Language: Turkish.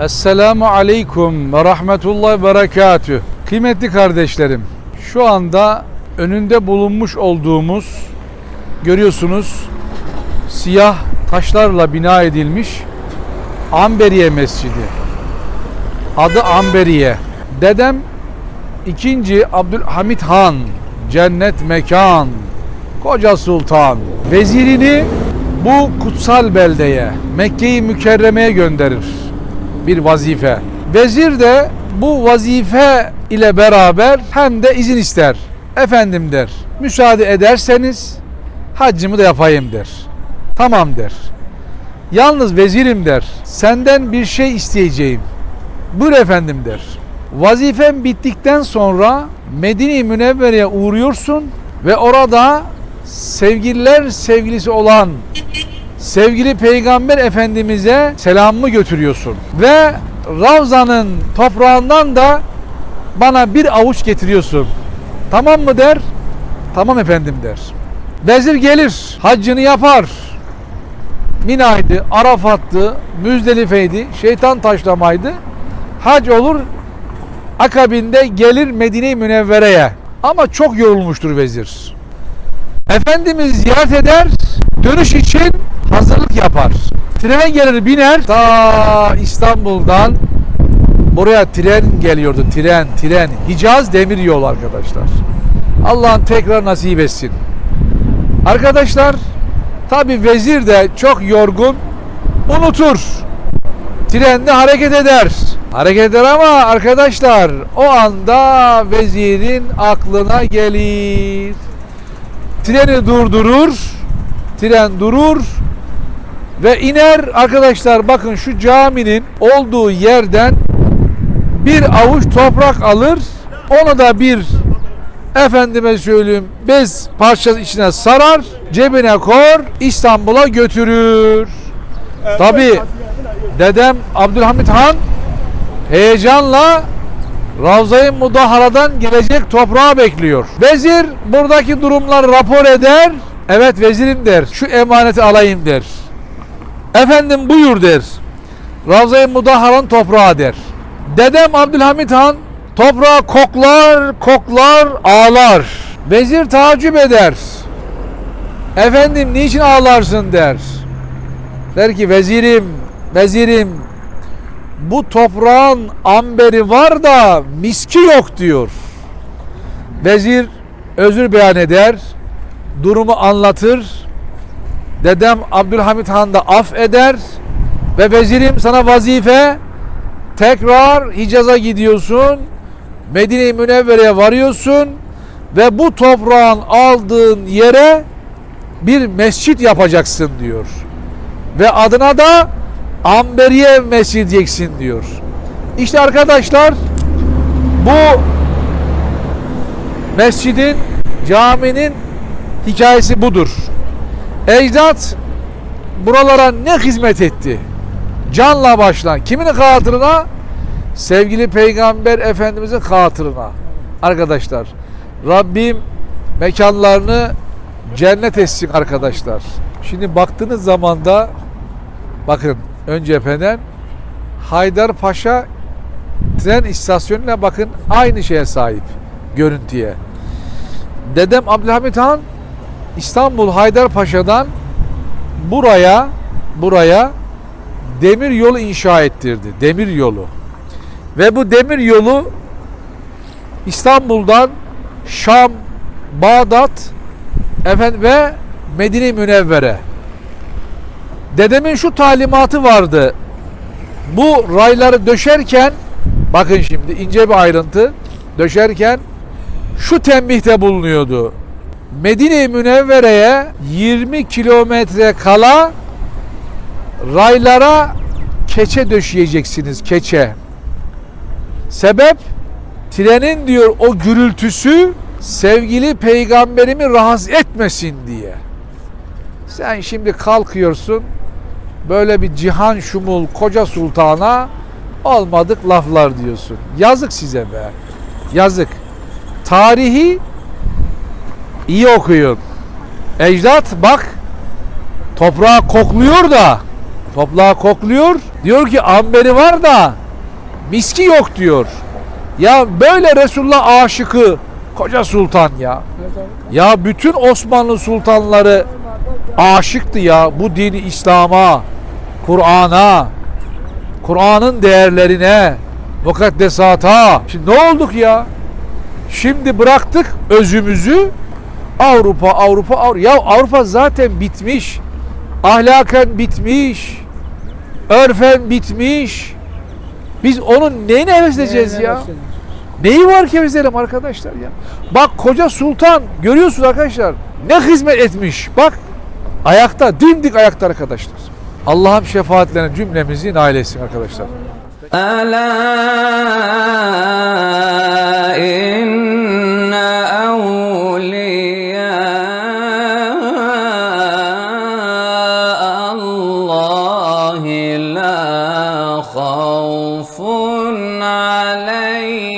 Esselamu Aleyküm ve Rahmetullah ve Berekatüh. Kıymetli kardeşlerim, şu anda önünde bulunmuş olduğumuz, görüyorsunuz, siyah taşlarla bina edilmiş Amberiye Mescidi. Adı Amberiye. Dedem 2. Abdülhamit Han, cennet mekan, koca sultan, vezirini bu kutsal beldeye, Mekke-i Mükerreme'ye gönderir bir vazife. Vezir de bu vazife ile beraber hem de izin ister. Efendim der, müsaade ederseniz haccımı da yapayım der. Tamam der. Yalnız vezirim der, senden bir şey isteyeceğim. Buyur efendim der. Vazifen bittikten sonra Medine-i Münevvere'ye uğruyorsun ve orada sevgililer sevgilisi olan sevgili Peygamber Efendimiz'e selamımı götürüyorsun. Ve Ravza'nın toprağından da bana bir avuç getiriyorsun. Tamam mı der? Tamam efendim der. Vezir gelir, haccını yapar. Mina'ydı, Arafat'tı, Müzdelife'ydi, şeytan taşlamaydı. Hac olur, akabinde gelir Medine-i Münevvere'ye. Ama çok yorulmuştur vezir. Efendimiz ziyaret eder, dönüş için hazırlık yapar. Trene gelir biner, ta İstanbul'dan buraya tren geliyordu. Tren, tren. Hicaz demir yol arkadaşlar. Allah'ın tekrar nasip etsin. Arkadaşlar, tabi vezir de çok yorgun, unutur. Trende hareket eder. Hareket eder ama arkadaşlar o anda vezirin aklına gelir. Treni durdurur. Tren durur ve iner arkadaşlar bakın şu caminin olduğu yerden bir avuç toprak alır. Onu da bir efendime söyleyeyim bez parçası içine sarar, cebine kor, İstanbul'a götürür. Tabi dedem Abdülhamit Han heyecanla Ravza-i Mudahara'dan gelecek toprağı bekliyor. Vezir buradaki durumları rapor eder. Evet vezirim der. Şu emaneti alayım der. Efendim buyur der. Ravza-i Mudahara'nın toprağı der. Dedem Abdülhamit Han toprağı koklar, koklar, ağlar. Vezir tacip eder. Efendim niçin ağlarsın der. Der ki vezirim, vezirim bu toprağın amberi var da miski yok diyor. Vezir özür beyan eder, durumu anlatır. Dedem Abdülhamit Han da af eder ve vezirim sana vazife tekrar Hicaz'a gidiyorsun. Medine-i Münevvere'ye varıyorsun ve bu toprağın aldığın yere bir mescit yapacaksın diyor. Ve adına da Amberiye Mescid diyeceksin diyor. İşte arkadaşlar bu mescidin, caminin hikayesi budur. Ecdat buralara ne hizmet etti? Canla başla. Kimin hatırına? Sevgili Peygamber Efendimizin hatırına. Arkadaşlar Rabbim mekanlarını cennet etsin arkadaşlar. Şimdi baktığınız zaman da bakın ön cepheden Haydarpaşa tren istasyonuna bakın aynı şeye sahip görüntüye. Dedem Abdülhamit Han İstanbul Haydarpaşa'dan buraya buraya demir yolu inşa ettirdi. Demir yolu. Ve bu demir yolu İstanbul'dan Şam, Bağdat efendim ve Medine-i Münevvere. Dedemin şu talimatı vardı. Bu rayları döşerken bakın şimdi ince bir ayrıntı döşerken şu tembihte bulunuyordu. Medine-i Münevvere'ye 20 kilometre kala raylara keçe döşeyeceksiniz keçe. Sebep trenin diyor o gürültüsü sevgili peygamberimi rahatsız etmesin diye. Sen şimdi kalkıyorsun böyle bir cihan şumul koca sultana olmadık laflar diyorsun. Yazık size be. Yazık. Tarihi iyi okuyun. Ecdat bak toprağı kokluyor da Toprağı kokluyor. Diyor ki amberi var da miski yok diyor. Ya böyle Resulullah aşıkı koca sultan ya. Ya bütün Osmanlı sultanları aşıktı ya bu dini İslam'a, Kur'an'a, Kur'an'ın değerlerine, mukaddesata. Şimdi ne olduk ya? Şimdi bıraktık özümüzü Avrupa, Avrupa, Avrupa. Ya Avrupa zaten bitmiş. Ahlaken bitmiş. Örfen bitmiş. Biz onun neyini hevesleneceğiz ya? Neyi var ki heveslenelim arkadaşlar ya? Bak koca sultan görüyorsunuz arkadaşlar. Ne hizmet etmiş. Bak ayakta, dimdik ayakta arkadaşlar. Allah'ım şefaatlerine cümlemizi nail etsin arkadaşlar. Ala عليهم